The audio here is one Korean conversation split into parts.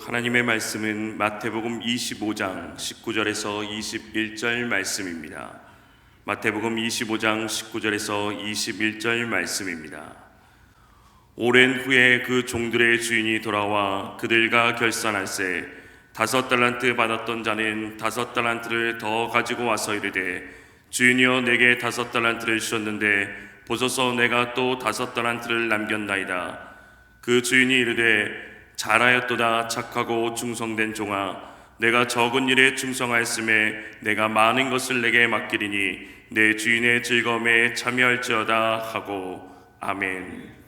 하나님의 말씀은 마태복음 25장 19절에서 21절 말씀입니다. 마태복음 25장 19절에서 21절 말씀입니다. 오랜 후에 그 종들의 주인이 돌아와 그들과 결산할세 다섯 달란트 받았던 자는 다섯 달란트를 더 가지고 와서 이르되 주인이여 내게 다섯 달란트를 주셨는데 보소서 내가 또 다섯 달란트를 남겼나이다. 그 주인이 이르되 잘하였도다 착하고 충성된 종아 내가 적은 일에 충성하였음에 내가 많은 것을 내게 맡기리니 내 주인의 즐거움에 참여할지어다 하고 아멘.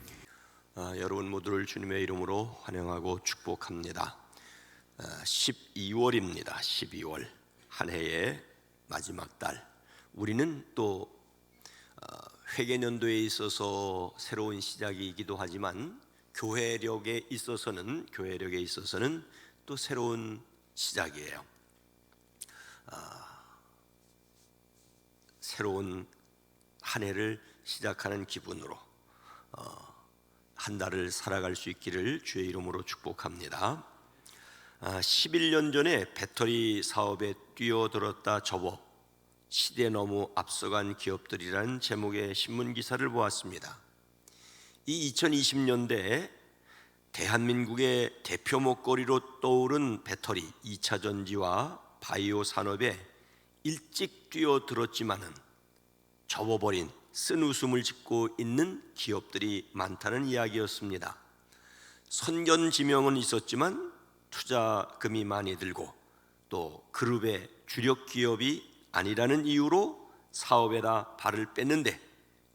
아, 여러분 모두를 주님의 이름으로 환영하고 축복합니다. 아, 12월입니다. 12월 한 해의 마지막 달. 우리는 또 어, 회계 년도에 있어서 새로운 시작이기도 하지만 교회력에 있어서는 교회력에 있어서는 또 새로운 시작이에요. 아, 새로운 한 해를 시작하는 기분으로 어, 한 달을 살아갈 수 있기를 주의 이름으로 축복합니다. 아, 11년 전에 배터리 사업에 뛰어들었다 접어 시대 너무 앞서간 기업들이라는 제목의 신문 기사를 보았습니다. 이 2020년대에 대한민국의 대표 먹거리로 떠오른 배터리 2차 전지와 바이오 산업에 일찍 뛰어들었지만은 접어버린 쓴 웃음을 짓고 있는 기업들이 많다는 이야기였습니다. 선견 지명은 있었지만 투자금이 많이 들고 또 그룹의 주력 기업이 아니라는 이유로 사업에다 발을 뺐는데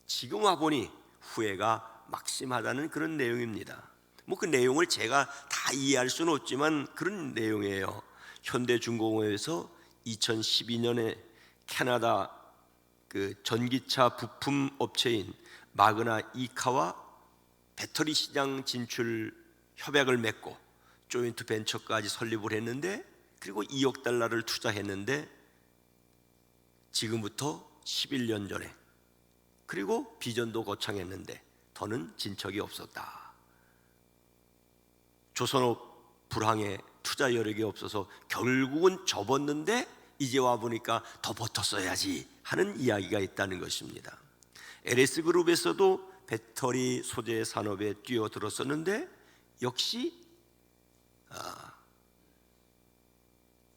지금 와 보니 후회가 막심하다는 그런 내용입니다. 뭐 그 내용을 제가 다 이해할 수는 없지만 그런 내용이에요. 현대중공업에서 2012년에 캐나다 그 전기차 부품 업체인 마그나 이카와 배터리 시장 진출 협약을 맺고 조인트 벤처까지 설립을 했는데 그리고 2억 달러를 투자했는데 지금부터 11년 전에 그리고 비전도 거창했는데 더는 진척이 없었다. 조선업 불황에 투자 여력이 없어서 결국은 접었는데 이제 와 보니까 더 버텼어야지 하는 이야기가 있다는 것입니다. LS 그룹에서도 배터리 소재 산업에 뛰어들었었는데 역시 아,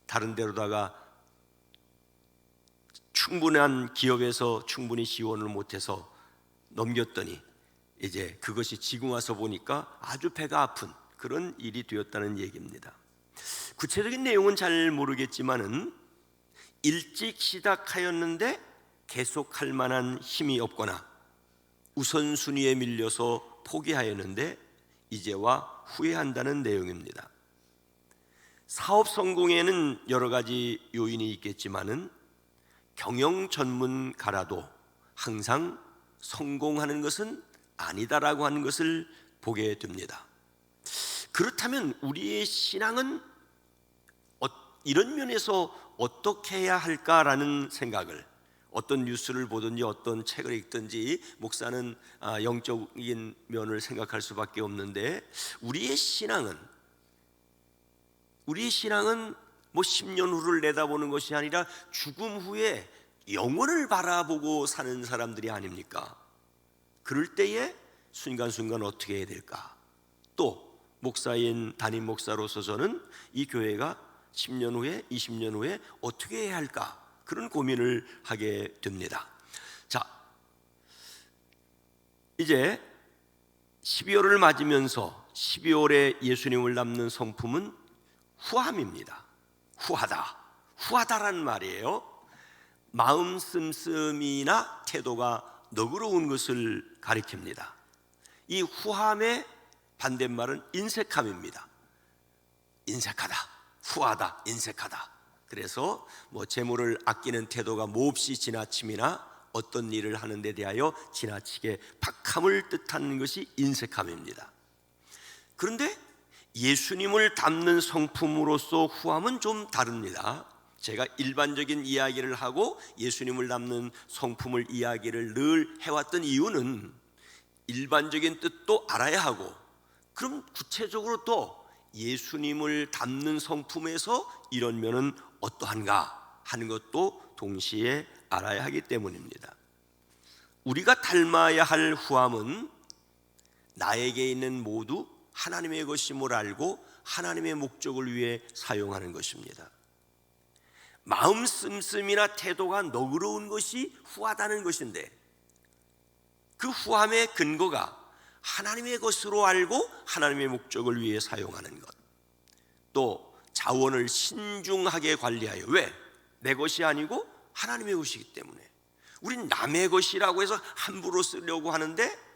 다른 데로다가 충분한 기업에서 충분히 지원을 못해서 넘겼더니 이제 그것이 지금 와서 보니까 아주 배가 아픈 그런 일이 되었다는 얘기입니다. 구체적인 내용은 잘 모르겠지만은 일찍 시작하였는데 계속할 만한 힘이 없거나 우선순위에 밀려서 포기하였는데 이제와 후회한다는 내용입니다. 사업 성공에는 여러 가지 요인이 있겠지만은 경영 전문가라도 항상 성공하는 것은 아니다라고 하는 것을 보게 됩니다. 그렇다면 우리의 신앙은 어, 이런 면에서 어떻게 해야 할까라는 생각을 어떤 뉴스를 보든지 어떤 책을 읽든지 목사는 아, 영적인 면을 생각할 수밖에 없는데 우리의 신앙은 우리의 신앙은 뭐 10년 후를 내다보는 것이 아니라 죽음 후에 영원을 바라보고 사는 사람들이 아닙니까? 그럴 때에 순간순간 어떻게 해야 될까? 또 목사인 담임 목사로서 저는 이 교회가 10년 후에 20년 후에 어떻게 해야 할까? 그런 고민을 하게 됩니다. 자, 이제 12월을 맞으면서 12월에 예수님을 남는 성품은 후함입니다. 후하다. 후하다라는 말이에요. 마음 씀씀이나 태도가 너그러운 것을 가리킵니다. 이 후함의 반대말은 인색함입니다. 인색하다, 후하다, 인색하다. 그래서 뭐 재물을 아끼는 태도가 몹시 지나침이나 어떤 일을 하는 데 대하여 지나치게 박함을 뜻하는 것이 인색함입니다. 그런데 예수님을 담는 성품으로서 후함은 좀 다릅니다. 제가 일반적인 이야기를 하고 예수님을 담는 성품을 이야기를 늘 해왔던 이유는 일반적인 뜻도 알아야 하고 그럼 구체적으로 또 예수님을 닮는 성품에서 이런 면은 어떠한가 하는 것도 동시에 알아야 하기 때문입니다. 우리가 닮아야 할 후함은 나에게 있는 모두 하나님의 것임을 알고 하나님의 목적을 위해 사용하는 것입니다. 마음 씀씀이나 태도가 너그러운 것이 후하다는 것인데 그 후함의 근거가 하나님의 것으로 알고 하나님의 목적을 위해 사용하는 것. 또 자원을 신중하게 관리하여 왜? 내 것이 아니고 하나님의 것이기 때문에 우린 남의 것이라고 해서 함부로 쓰려고 하는데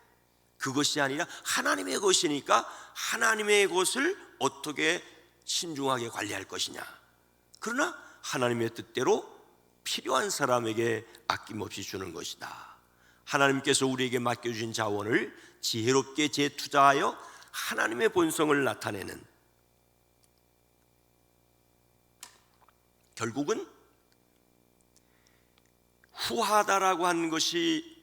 그것이 아니라 하나님의 것이니까 하나님의 것을 어떻게 신중하게 관리할 것이냐. 그러나 하나님의 뜻대로 필요한 사람에게 아낌없이 주는 것이다. 하나님께서 우리에게 맡겨주신 자원을 지혜롭게 재투자하여 하나님의 본성을 나타내는 결국은 후하다라고 하는 것이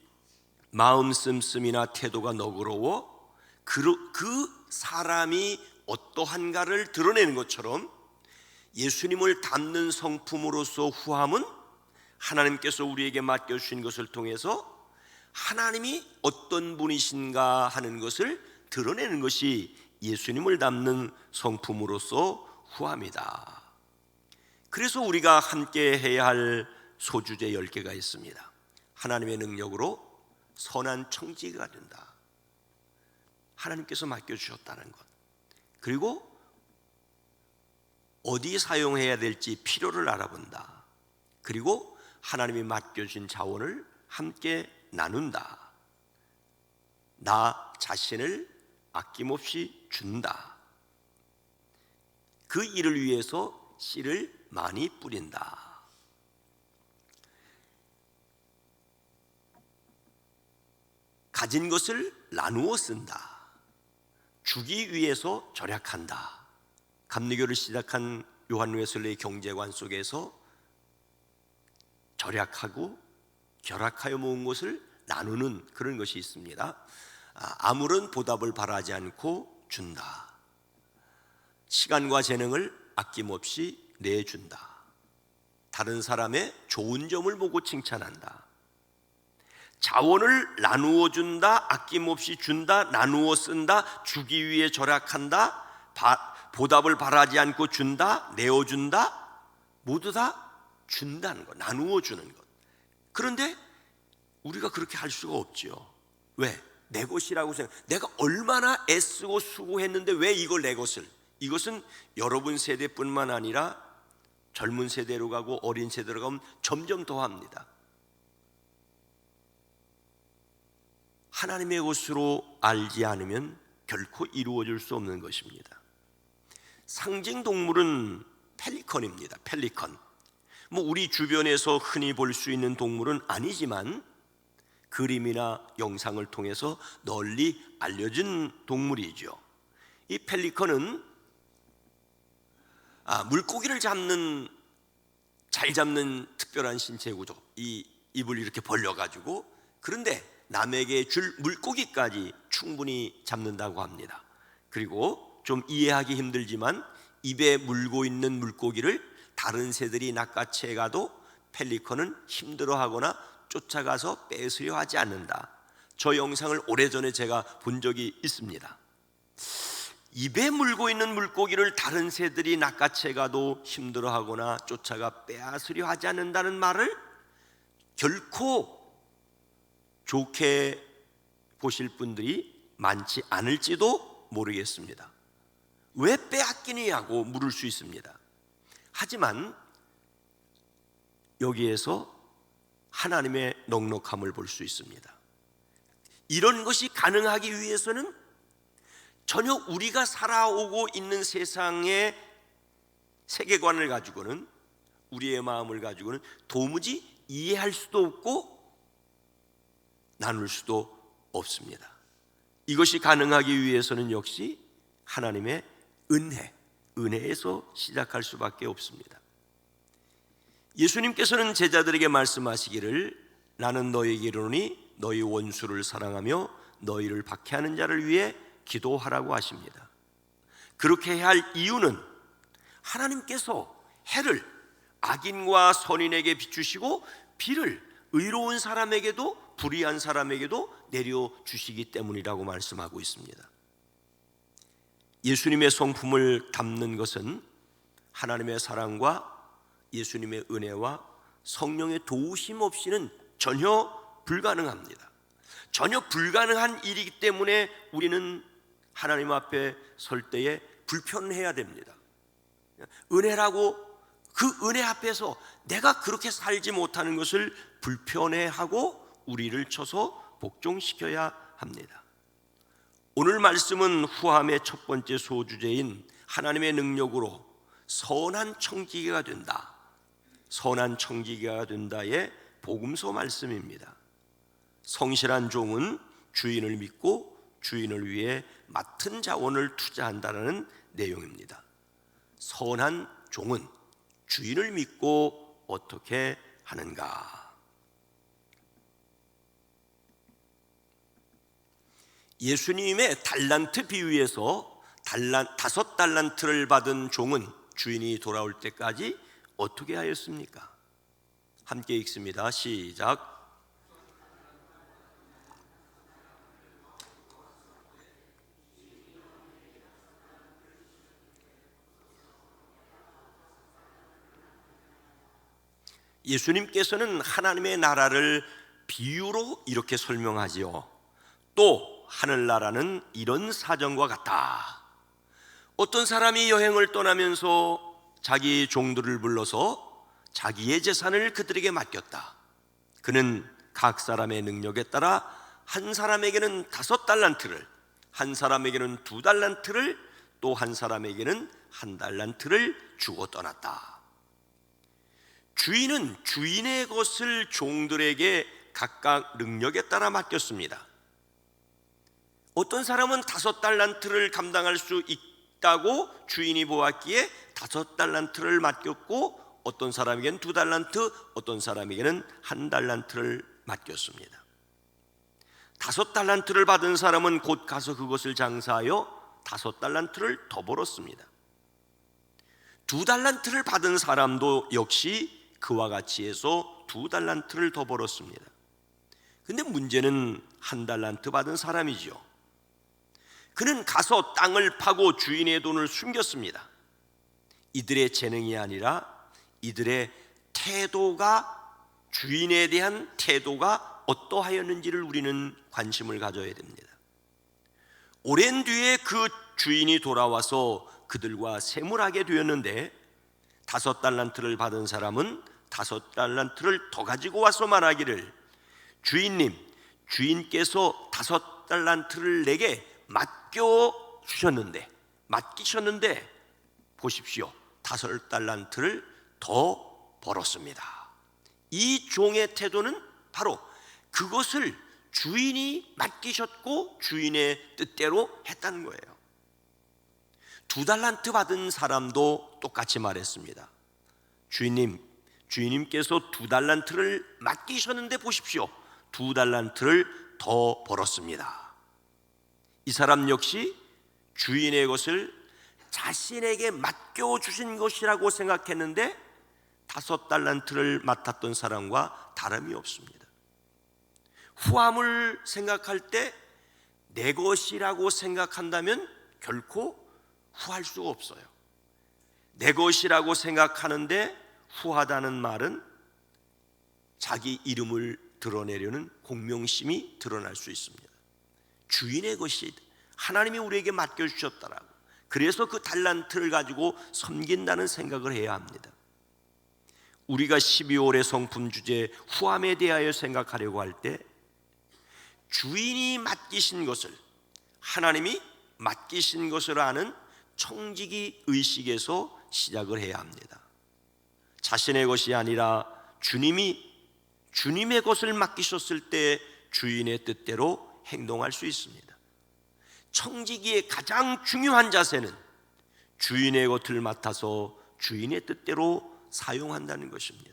마음 씀씀이나 태도가 너그러워 그, 그 사람이 어떠한가를 드러내는 것처럼 예수님을 닮는 성품으로서 후함은 하나님께서 우리에게 맡겨주신 것을 통해서 하나님이 어떤 분이신가 하는 것을 드러내는 것이 예수님을 닮는 성품으로서 후함이다. 그래서 우리가 함께 해야 할 소주제 10개가 있습니다. 하나님의 능력으로 선한 청지가 된다. 하나님께서 맡겨주셨다는 것. 그리고 어디 사용해야 될지 필요를 알아본다. 그리고 하나님이 맡겨준 자원을 함께 나눈다. 나 자신을 아낌없이 준다. 그 일을 위해서 씨를 많이 뿌린다. 가진 것을 나누어 쓴다. 주기 위해서 절약한다. 감리교를 시작한 요한 웨슬레의 경제관 속에서 절약하고 결합하여 모은 것을 나누는 그런 것이 있습니다. 아, 아무런 보답을 바라지 않고 준다. 시간과 재능을 아낌없이 내준다. 다른 사람의 좋은 점을 보고 칭찬한다. 자원을 나누어 준다, 아낌없이 준다, 나누어 쓴다, 주기 위해 절약한다, 바, 보답을 바라지 않고 준다, 내어준다, 모두 다 준다는 것, 나누어 주는 것. 그런데 우리가 그렇게 할 수가 없지요. 왜? 내 것이라고 생각. 내가 얼마나 애쓰고 수고했는데 왜 이걸 내 것을? 이것은 여러분 세대뿐만 아니라 젊은 세대로 가고 어린 세대로 가면 점점 더 합니다. 하나님의 것으로 알지 않으면 결코 이루어질 수 없는 것입니다. 상징 동물은 펠리컨입니다. 펠리컨. 뭐 우리 주변에서 흔히 볼 수 있는 동물은 아니지만 그림이나 영상을 통해서 널리 알려진 동물이죠. 이 펠리컨은 아, 물고기를 잡는 잘 잡는 특별한 신체 구조. 이 입을 이렇게 벌려 가지고 그런데 남에게 줄 물고기까지 충분히 잡는다고 합니다. 그리고 좀 이해하기 힘들지만 입에 물고 있는 물고기를 다른 새들이 낚아채 가도 펠리컨은 힘들어하거나 쫓아가서 뺏으려 하지 않는다. 저 영상을 오래전에 제가 본 적이 있습니다. 입에 물고 있는 물고기를 다른 새들이 낚아채 가도 힘들어하거나 쫓아가 빼앗으려 하지 않는다는 말을 결코 좋게 보실 분들이 많지 않을지도 모르겠습니다. 왜 빼앗기느냐고 물을 수 있습니다. 하지만 여기에서 하나님의 넉넉함을 볼 수 있습니다. 이런 것이 가능하기 위해서는 전혀 우리가 살아오고 있는 세상의 세계관을 가지고는 우리의 마음을 가지고는 도무지 이해할 수도 없고 나눌 수도 없습니다. 이것이 가능하기 위해서는 역시 하나님의 은혜, 은혜에서 시작할 수밖에 없습니다. 예수님께서는 제자들에게 말씀하시기를 나는 너에게 이르노니 너희 원수를 사랑하며 너희를 박해하는 자를 위해 기도하라고 하십니다. 그렇게 해야 할 이유는 하나님께서 해를 악인과 선인에게 비추시고 비를 의로운 사람에게도 불의한 사람에게도 내려 주시기 때문이라고 말씀하고 있습니다. 예수님의 성품을 담는 것은 하나님의 사랑과 예수님의 은혜와 성령의 도우심 없이는 전혀 불가능합니다. 전혀 불가능한 일이기 때문에 우리는 하나님 앞에 설 때에 불편해야 됩니다. 은혜라고 그 은혜 앞에서 내가 그렇게 살지 못하는 것을 불편해하고 우리를 쳐서 복종시켜야 합니다. 오늘 말씀은 후함의 첫 번째 소주제인 하나님의 능력으로 선한 청지기가 된다. 선한 청지기가 된다의 복음서 말씀입니다. 성실한 종은 주인을 믿고 주인을 위해 맡은 자원을 투자한다는 내용입니다. 선한 종은 주인을 믿고 어떻게 하는가? 예수님의 달란트 비유에서 달란, 다섯 달란트를 받은 종은 주인이 돌아올 때까지 어떻게 하였습니까? 함께 읽습니다. 시작. 예수님께서는 하나님의 나라를 비유로 이렇게 설명하지요. 또 하늘나라는 이런 사정과 같다. 어떤 사람이 여행을 떠나면서 자기 종들을 불러서 자기의 재산을 그들에게 맡겼다. 그는 각 사람의 능력에 따라 한 사람에게는 다섯 달란트를, 한 사람에게는 두 달란트를, 또 한 사람에게는 한 달란트를 주고 떠났다. 주인은 주인의 것을 종들에게 각각 능력에 따라 맡겼습니다. 어떤 사람은 다섯 달란트를 감당할 수 있다고 주인이 보았기에 다섯 달란트를 맡겼고 어떤 사람에게는 두 달란트, 어떤 사람에게는 한 달란트를 맡겼습니다. 다섯 달란트를 받은 사람은 곧 가서 그것을 장사하여 다섯 달란트를 더 벌었습니다. 두 달란트를 받은 사람도 역시 그와 같이 해서 두 달란트를 더 벌었습니다. 근데 문제는 한 달란트 받은 사람이죠. 그는 가서 땅을 파고 주인의 돈을 숨겼습니다. 이들의 재능이 아니라 이들의 태도가 주인에 대한 태도가 어떠하였는지를 우리는 관심을 가져야 됩니다. 오랜 뒤에 그 주인이 돌아와서 그들과 세물하게 되었는데 다섯 달란트를 받은 사람은 다섯 달란트를 더 가지고 와서 말하기를 주인님 주인께서 다섯 달란트를 내게 맡겨 주셨는데 맡기셨는데 보십시오 다섯 달란트를 더 벌었습니다. 이 종의 태도는 바로 그것을 주인이 맡기셨고 주인의 뜻대로 했다는 거예요. 두 달란트 받은 사람도 똑같이 말했습니다. 주인님, 주인님께서 두 달란트를 맡기셨는데 보십시오. 두 달란트를 더 벌었습니다. 이 사람 역시 주인의 것을 자신에게 맡겨 주신 것이라고 생각했는데 다섯 달란트를 맡았던 사람과 다름이 없습니다. 후함을 생각할 때 내 것이라고 생각한다면 결코 후할 수가 없어요. 내 것이라고 생각하는데 후하다는 말은 자기 이름을 드러내려는 공명심이 드러날 수 있습니다. 주인의 것이 하나님이 우리에게 맡겨주셨다라고. 그래서 그 달란트를 가지고 섬긴다는 생각을 해야 합니다. 우리가 12월의 성품 주제 후함에 대하여 생각하려고 할 때 주인이 맡기신 것을 하나님이 맡기신 것을 아는 청지기 의식에서 시작을 해야 합니다. 자신의 것이 아니라 주님이 주님의 것을 맡기셨을 때 주인의 뜻대로 행동할 수 있습니다. 청지기의 가장 중요한 자세는 주인의 것을 맡아서 주인의 뜻대로 사용한다는 것입니다.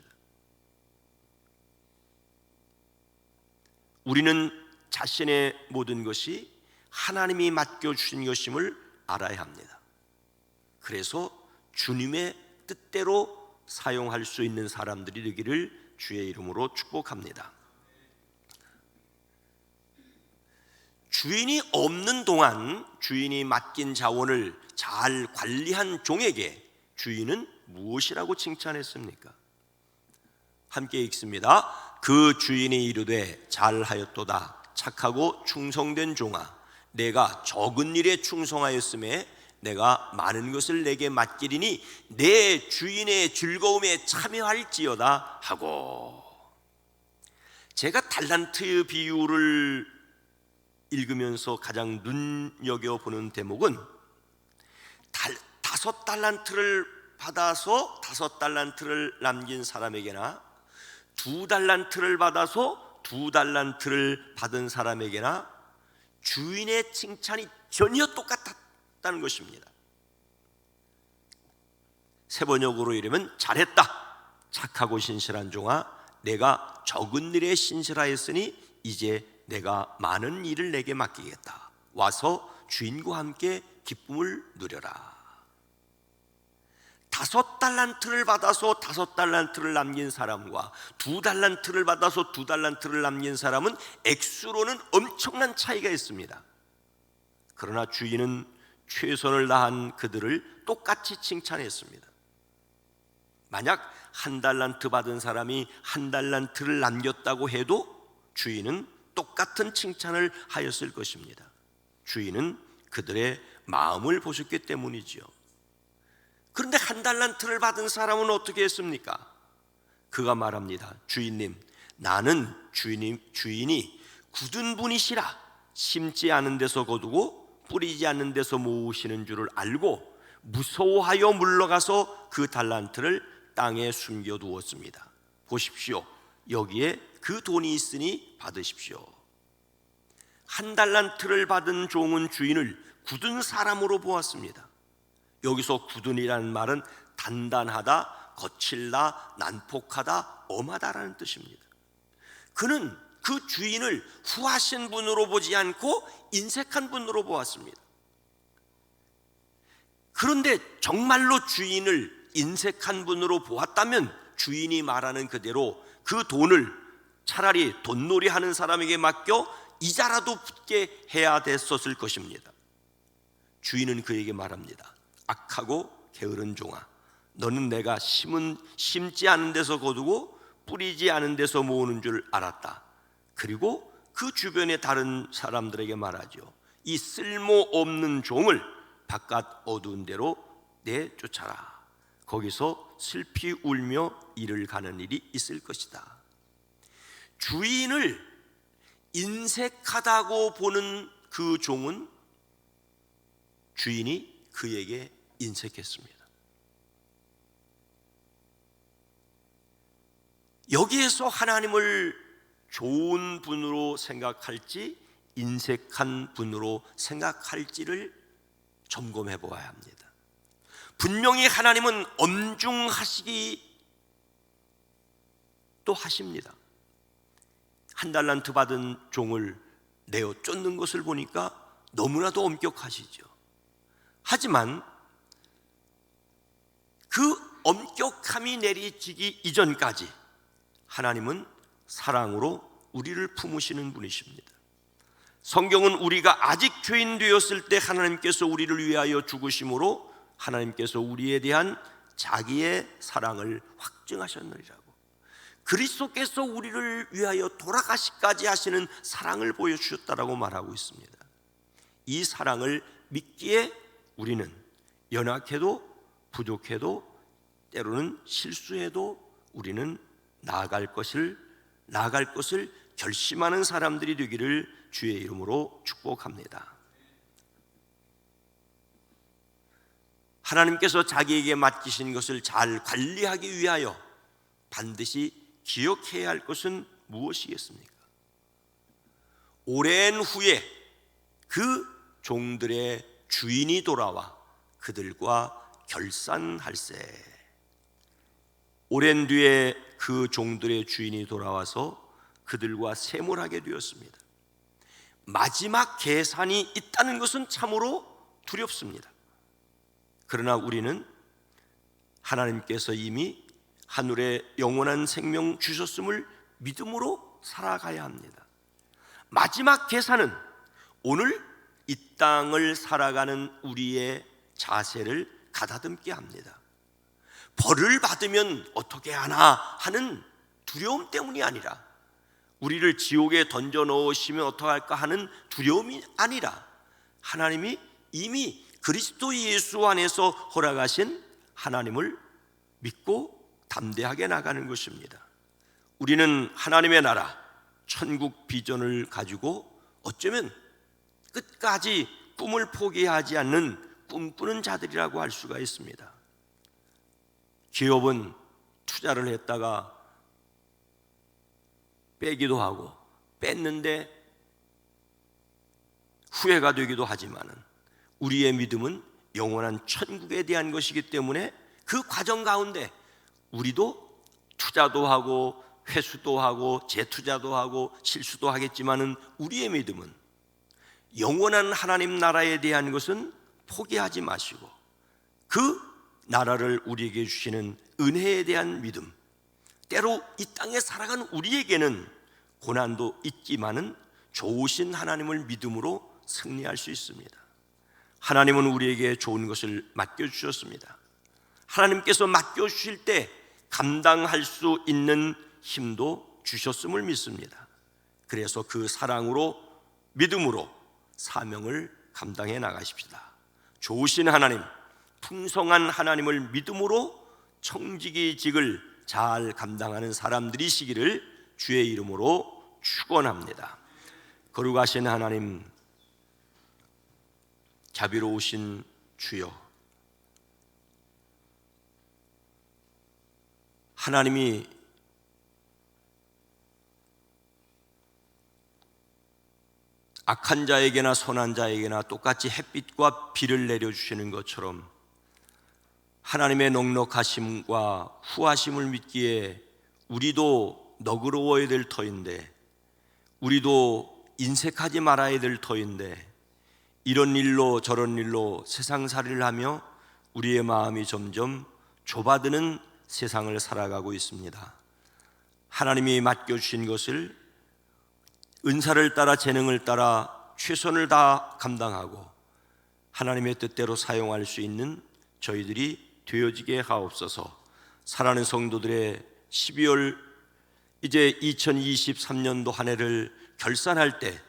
우리는 자신의 모든 것이 하나님이 맡겨주신 것임을 알아야 합니다. 그래서 주님의 뜻대로 사용할 수 있는 사람들이 되기를 주의 이름으로 축복합니다. 주인이 없는 동안 주인이 맡긴 자원을 잘 관리한 종에게 주인은 무엇이라고 칭찬했습니까? 함께 읽습니다. 그 주인이 이르되 잘하였도다 착하고 충성된 종아 내가 적은 일에 충성하였음에 내가 많은 것을 내게 맡기리니 내 주인의 즐거움에 참여할지어다 하고 제가 달란트 비유를 읽으면서 가장 눈여겨 보는 대목은 달, 다섯 달란트를 받아서 다섯 달란트를 남긴 사람에게나 두 달란트를 받아서 두 달란트를 받은 사람에게나 주인의 칭찬이 전혀 똑같았다는 것입니다. 세번역으로 이르면 잘했다. 착하고 신실한 종아, 내가 적은 일에 신실하였으니 이제 내가 많은 일을 내게 맡기겠다. 와서 주인과 함께 기쁨을 누려라. 다섯 달란트를 받아서 다섯 달란트를 남긴 사람과 두 달란트를 받아서 두 달란트를 남긴 사람은 액수로는 엄청난 차이가 있습니다. 그러나 주인은 최선을 다한 그들을 똑같이 칭찬했습니다. 만약 한 달란트 받은 사람이 한 달란트를 남겼다고 해도 주인은 똑같은 칭찬을 하였을 것입니다. 주인은 그들의 마음을 보셨기 때문이지요. 그런데 한 달란트를 받은 사람은 어떻게 했습니까? 그가 말합니다. 주인님, 나는 주인이, 주인이 굳은 분이시라 심지 않은 데서 거두고 뿌리지 않는 데서 모으시는 줄을 알고 무서워하여 물러가서 그 달란트를 땅에 숨겨 두었습니다. 보십시오. 여기에 그 돈이 있으니 받으십시오. 한 달란트를 받은 종은 주인을 굳은 사람으로 보았습니다. 여기서 굳은이라는 말은 단단하다, 거칠다, 난폭하다, 엄하다라는 뜻입니다. 그는 그 주인을 후하신 분으로 보지 않고 인색한 분으로 보았습니다. 그런데 정말로 주인을 인색한 분으로 보았다면 주인이 말하는 그대로 그 돈을 차라리 돈놀이 하는 사람에게 맡겨 이자라도 붙게 해야 됐었을 것입니다. 주인은 그에게 말합니다. 악하고 게으른 종아, 너는 내가 심은 심지 않은 데서 거두고 뿌리지 않은 데서 모으는 줄 알았다. 그리고 그 주변의 다른 사람들에게 말하죠. 이 쓸모 없는 종을 바깥 어두운 데로 내쫓아라. 거기서 슬피 울며 일을 가는 일이 있을 것이다. 주인을 인색하다고 보는 그 종은 주인이 그에게 인색했습니다. 여기에서 하나님을 좋은 분으로 생각할지 인색한 분으로 생각할지를 점검해 보아야 합니다. 분명히 하나님은 엄중하시기 또 하십니다. 한 달란트 받은 종을 내어 쫓는 것을 보니까 너무나도 엄격하시죠. 하지만 그 엄격함이 내리지기 이전까지 하나님은 사랑으로 우리를 품으시는 분이십니다. 성경은 우리가 아직 죄인 되었을 때 하나님께서 우리를 위하여 죽으심으로 하나님께서 우리에 대한 자기의 사랑을 확증하셨느니라고. 그리스도께서 우리를 위하여 돌아가시까지 하시는 사랑을 보여주셨다라고 말하고 있습니다. 이 사랑을 믿기에 우리는 연약해도 부족해도 때로는 실수해도 우리는 나아갈 것을 나아갈 것을 결심하는 사람들이 되기를 주의 이름으로 축복합니다. 하나님께서 자기에게 맡기신 것을 잘 관리하기 위하여 반드시 기억해야 할 것은 무엇이겠습니까? 오랜 후에 그 종들의 주인이 돌아와 그들과 결산할세. 오랜 뒤에 그 종들의 주인이 돌아와서 그들과 세몰하게 되었습니다. 마지막 계산이 있다는 것은 참으로 두렵습니다. 그러나 우리는 하나님께서 이미 하늘에 영원한 생명 주셨음을 믿음으로 살아가야 합니다. 마지막 계산은 오늘 이 땅을 살아가는 우리의 자세를 가다듬게 합니다. 벌을 받으면 어떻게 하나 하는 두려움 때문이 아니라 우리를 지옥에 던져 넣으시면 어떡할까 하는 두려움이 아니라 하나님이 이미 그리스도 예수 안에서 허락하신 하나님을 믿고 담대하게 나가는 것입니다. 우리는 하나님의 나라, 천국 비전을 가지고 어쩌면 끝까지 꿈을 포기하지 않는 꿈꾸는 자들이라고 할 수가 있습니다. 기업은 투자를 했다가 빼기도 하고 뺐는데 후회가 되기도 하지만은 우리의 믿음은 영원한 천국에 대한 것이기 때문에 그 과정 가운데 우리도 투자도 하고 회수도 하고 재투자도 하고 실수도 하겠지만은 우리의 믿음은 영원한 하나님 나라에 대한 것은 포기하지 마시고 그 나라를 우리에게 주시는 은혜에 대한 믿음 때로 이 땅에 살아가는 우리에게는 고난도 있지만은 좋으신 하나님을 믿음으로 승리할 수 있습니다. 하나님은 우리에게 좋은 것을 맡겨 주셨습니다. 하나님께서 맡겨 주실 때 감당할 수 있는 힘도 주셨음을 믿습니다. 그래서 그 사랑으로 믿음으로 사명을 감당해 나가십시다. 좋으신 하나님, 풍성한 하나님을 믿음으로 청지기직을 잘 감당하는 사람들이시기를 주의 이름으로 축원합니다. 거룩하신 하나님, 자비로우신 주여, 하나님이 악한 자에게나 선한 자에게나 똑같이 햇빛과 비를 내려주시는 것처럼 하나님의 넉넉하심과 후하심을 믿기에 우리도 너그러워야 될 터인데 우리도 인색하지 말아야 될 터인데 이런 일로 저런 일로 세상살이를 하며 우리의 마음이 점점 좁아드는 세상을 살아가고 있습니다. 하나님이 맡겨주신 것을 은사를 따라 재능을 따라 최선을 다 감당하고 하나님의 뜻대로 사용할 수 있는 저희들이 되어지게 하옵소서. 사랑하는 성도들의 12월 이제 2023년도 한 해를 결산할 때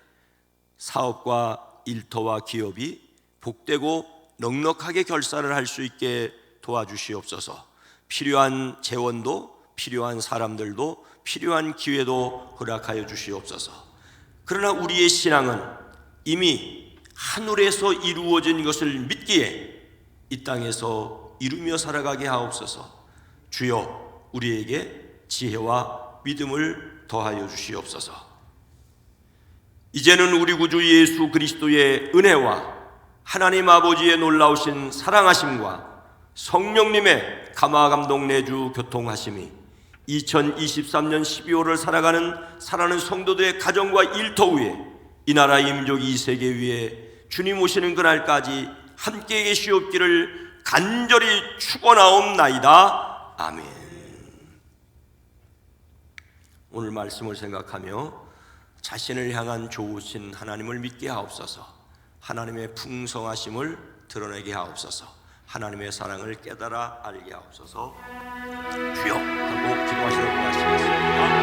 사업과 일터와 기업이 복되고 넉넉하게 결산을 할수 있게 도와주시옵소서. 필요한 재원도 필요한 사람들도 필요한 기회도 허락하여 주시옵소서. 그러나 우리의 신앙은 이미 하늘에서 이루어진 것을 믿기에 이 땅에서 이루며 살아가게 하옵소서. 주여 우리에게 지혜와 믿음을 더하여 주시옵소서. 이제는 우리 구주 예수 그리스도의 은혜와 하나님 아버지의 놀라우신 사랑하심과 성령님의 감화 감동 내주 교통하심이 2023년 12월을 살아가는 사랑하는 성도들의 가정과 일터 위에 이 나라 임족 이 세계 위에 주님 오시는 그날까지 함께 계시옵기를 간절히 축원하옵나이다. 아멘. 오늘 말씀을 생각하며 자신을 향한 좋으신 하나님을 믿게 하옵소서. 하나님의 풍성하심을 드러내게 하옵소서. 하나님의 사랑을 깨달아 알게 하옵소서. 주여 하고 기도하시도록 하시겠습니다.